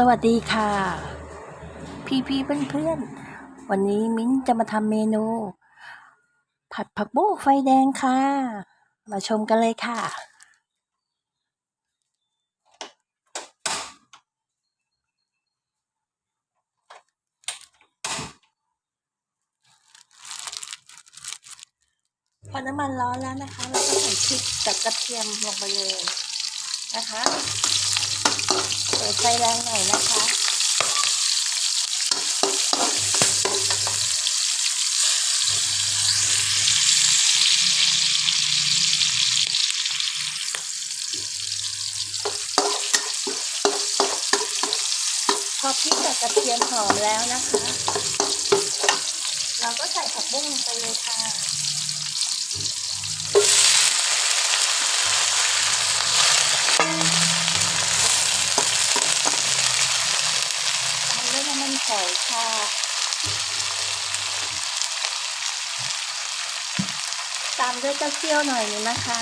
สวัสดีค่ะ พี่พี่เพื่อนเพื่อนๆวันนี้มิ้นจะมาทำเมนู ผัดผักบุ้งไฟแดงค่ะ มาชมกันเลยค่ะ พอน้ำมันร้อนแล้วนะคะ เราก็ใส่พริกกับกระเทียมลงไปเลยนะคะ เปิดไฟแรงหน่อยนะคะพอพริกกับกระเทียมหอมแล้วนะคะ เราก็ใส่ผักบุ้งลงไปเลยค่ะ ตามด้วยน้ำมัน หอยค่ะตามด้วยเต้าเจี้ยวหน่อยนึงนะคะ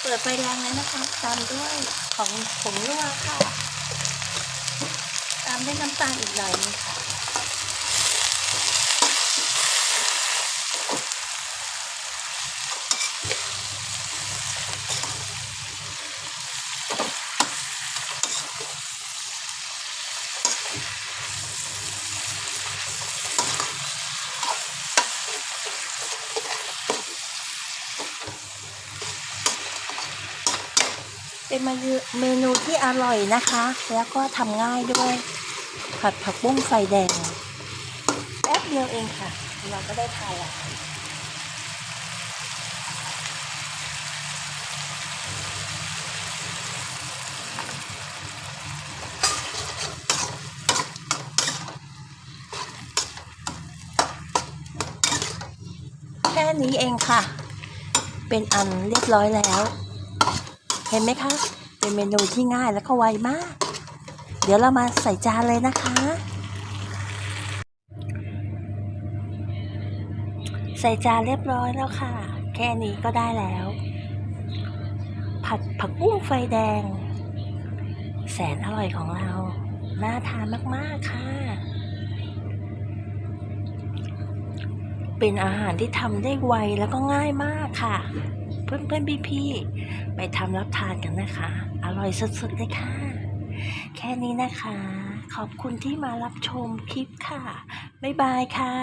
เปิดไฟแรงแล้วนะคะ ตามด้วยของผงนัวค่ะ ตามด้วยน้ำตาลอีกหน่อยนึงค่ะ เป็นเมนูที่อร่อยนะคะ แล้วก็ทำง่ายด้วย ผัดผักบุ้งไฟแดง แป๊บเดียวเองค่ะ เราก็ได้ทานแล้วแค่นี้เองค่ะ เป็นอันเรียบร้อยแล้ว ห็นไหมคะ เป็นเมนูที่ง่ายและก็ไวมาก เดี๋ยวเรามาใส่จานเลยนะคะ ใส่จานเรียบร้อยแล้วค่ะ แค่นี้ก็ได้แล้ว ผัดผักบุ้งไฟแดง แสนอร่อยของเรา น่าทานมากๆค่ะเป็นอาหารที่ทำได้ไวแล้วก็ง่ายมากค่ะ เพื่อนเพื่อนพี่พี่ๆไปทำรับทานกันนะคะ อร่อยสุดๆเลยค่ะ แค่นี้นะคะ ขอบคุณที่มารับชมคลิปค่ะ บ๊ายบายค่ะ